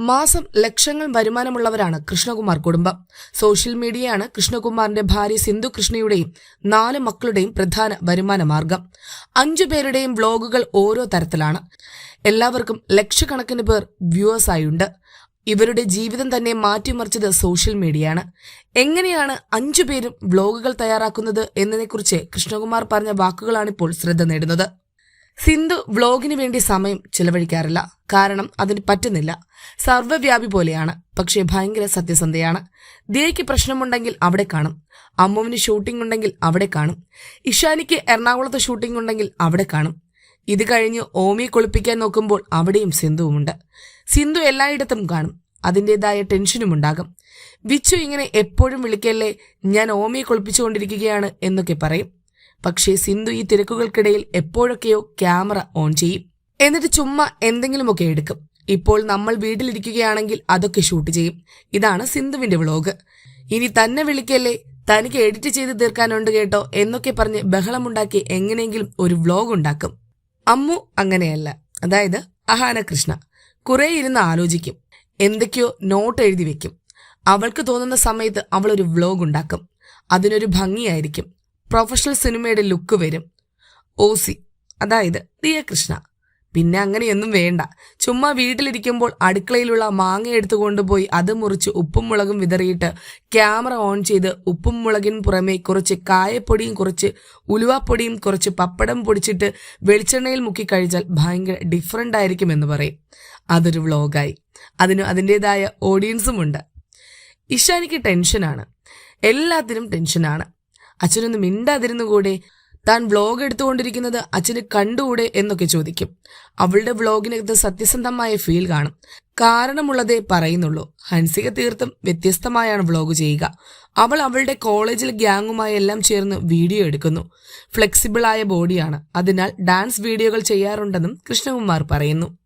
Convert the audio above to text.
മാസം ലക്ഷങ്ങൾ വരുമാനമുള്ളവരാണ് കൃഷ്ണകുമാർ കുടുംബം. സോഷ്യൽ മീഡിയയാണ് കൃഷ്ണകുമാറിന്റെ ഭാര്യ സിന്ധു കൃഷ്ണയുടെയും നാല് മക്കളുടെയും പ്രധാന വരുമാന മാർഗം. അഞ്ചു പേരുടെയും വ്ലോഗുകൾ ഓരോ തരത്തിലാണ്. എല്ലാവർക്കും ലക്ഷക്കണക്കിന് പേർ വ്യൂവേഴ്സായുണ്ട് ഇവരുടെ ജീവിതം തന്നെ മാറ്റിമറിച്ചത് സോഷ്യൽ മീഡിയയാണ്. എങ്ങനെയാണ് അഞ്ചു പേരും വ്ലോഗുകൾ തയ്യാറാക്കുന്നത് എന്നതിനെക്കുറിച്ച് കൃഷ്ണകുമാർ പറഞ്ഞ വാക്കുകളാണിപ്പോൾ ശ്രദ്ധ നേടുന്നത്. സിന്ധു വ്ലോഗിന് വേണ്ടി സമയം ചിലവഴിക്കാറില്ല. കാരണം അതിന് പറ്റുന്നില്ല. സർവവ്യാപി പോലെയാണ്. പക്ഷേ ഭയങ്കര സത്യസന്ധയാണ്. ദിയയ്ക്ക് പ്രശ്നമുണ്ടെങ്കിൽ അവിടെ കാണും. അമ്മുവിന് ഷൂട്ടിംഗ് ഉണ്ടെങ്കിൽ അവിടെ കാണും. ഇഷാനിക്ക് എറണാകുളത്ത് ഷൂട്ടിംഗ് ഉണ്ടെങ്കിൽ അവിടെ കാണും. ഇത് കഴിഞ്ഞ് ഓമിയെ കുളിപ്പിക്കാൻ നോക്കുമ്പോൾ അവിടെയും സിന്ധുവുമുണ്ട്. സിന്ധു എല്ലായിടത്തും കാണും. അതിന്റെതായ ടെൻഷനും ഉണ്ടാകും. വിച്ചു ഇങ്ങനെ എപ്പോഴും വിളിക്കല്ലേ ഞാൻ ഓമിയെ കുളിപ്പിച്ചുകൊണ്ടിരിക്കുകയാണ് എന്നൊക്കെ പറയും. പക്ഷേ സിന്ധു ഈ തിരക്കുകൾക്കിടയിൽ എപ്പോഴൊക്കെയോ ക്യാമറ ഓൺ ചെയ്യും. എന്നിട്ട് ചുമ്മാ എന്തെങ്കിലുമൊക്കെ എടുക്കും. ഇപ്പോൾ നമ്മൾ വീട്ടിലിരിക്കുകയാണെങ്കിൽ അതൊക്കെ ഷൂട്ട് ചെയ്യും. ഇതാണ് സിന്ധുവിന്റെ വ്ളോഗ്. ഇനി തന്നെ വിളിക്കല്ലേ? തനിക്ക് എഡിറ്റ് ചെയ്ത് തീർക്കാനുണ്ട് കേട്ടോ എന്നൊക്കെ പറഞ്ഞ് ബഹളമുണ്ടാക്കി എങ്ങനെയെങ്കിലും ഒരു വ്ളോഗ് ഉണ്ടാക്കും. അമ്മു അങ്ങനെയല്ല. അതായത് അഹാന കൃഷ്ണ. കുറെ ഇരുന്ന് ആലോചിക്കും. എന്തൊക്കെയോ നോട്ട് എഴുതി വെക്കും. അവൾക്ക് തോന്നുന്ന സമയത്ത് അവൾ ഒരു വ്ലോഗ് ഉണ്ടാക്കും. അതിനൊരു ഭംഗിയായിരിക്കും. പ്രൊഫഷണൽ സിനിമയുടെ ലുക്ക് വരും. ഓസി അതായത് ദിയ കൃഷ്ണ പിന്നെ അങ്ങനെയൊന്നും വേണ്ട. ചുമ്മാ വീട്ടിലിരിക്കുമ്പോൾ അടുക്കളയിലുള്ള മാങ്ങ എടുത്തു കൊണ്ടുപോയി അത് മുറിച്ച് ഉപ്പും മുളകും വിതറിയിട്ട് ക്യാമറ ഓൺ ചെയ്ത് ഉപ്പും മുളകിന് പുറമെ കുറച്ച് കായപ്പൊടിയും കുറച്ച് ഉലുവാപ്പൊടിയും കുറച്ച് പപ്പടം പൊടിച്ചിട്ട് വെളിച്ചെണ്ണയിൽ മുക്കി കഴിച്ചാൽ ഭയങ്കര ഡിഫറെന്റ് ആയിരിക്കും എന്ന് പറയും. അതൊരു വ്ളോഗായി അതിന് അതിന്റെതായ ഓഡിയൻസും ഉണ്ട്. ഇഷാനിക്ക് ടെൻഷനാണ് എല്ലാത്തിനും ടെൻഷനാണ് അച്ഛനൊന്ന് മിണ്ടാതിരുന്നുകൂടെ താൻ വ്ളോഗ് എടുത്തുകൊണ്ടിരിക്കുന്നത് അച്ഛന് കണ്ടുകൂടെ എന്നൊക്കെ ചോദിക്കും. അവളുടെ വ്ളോഗിനകത്ത് സത്യസന്ധമായ ഫീൽ കാണും. കാരണമുള്ളതേ പറയുന്നുള്ളൂ. ഹൻസിക തീർത്തും വ്യത്യസ്തമായാണ് വ്ളോഗ് ചെയ്യുക. അവൾ അവളുടെ കോളേജിൽ ഗ്യാങ്ങുമായി എല്ലാം ചേർന്ന് വീഡിയോ എടുക്കുന്നു. ഫ്ലെക്സിബിൾ ആയ ബോഡിയാണ്. അതിനാൽ ഡാൻസ് വീഡിയോകൾ ചെയ്യാറുണ്ടെന്നും കൃഷ്ണകുമാർ പറയുന്നു.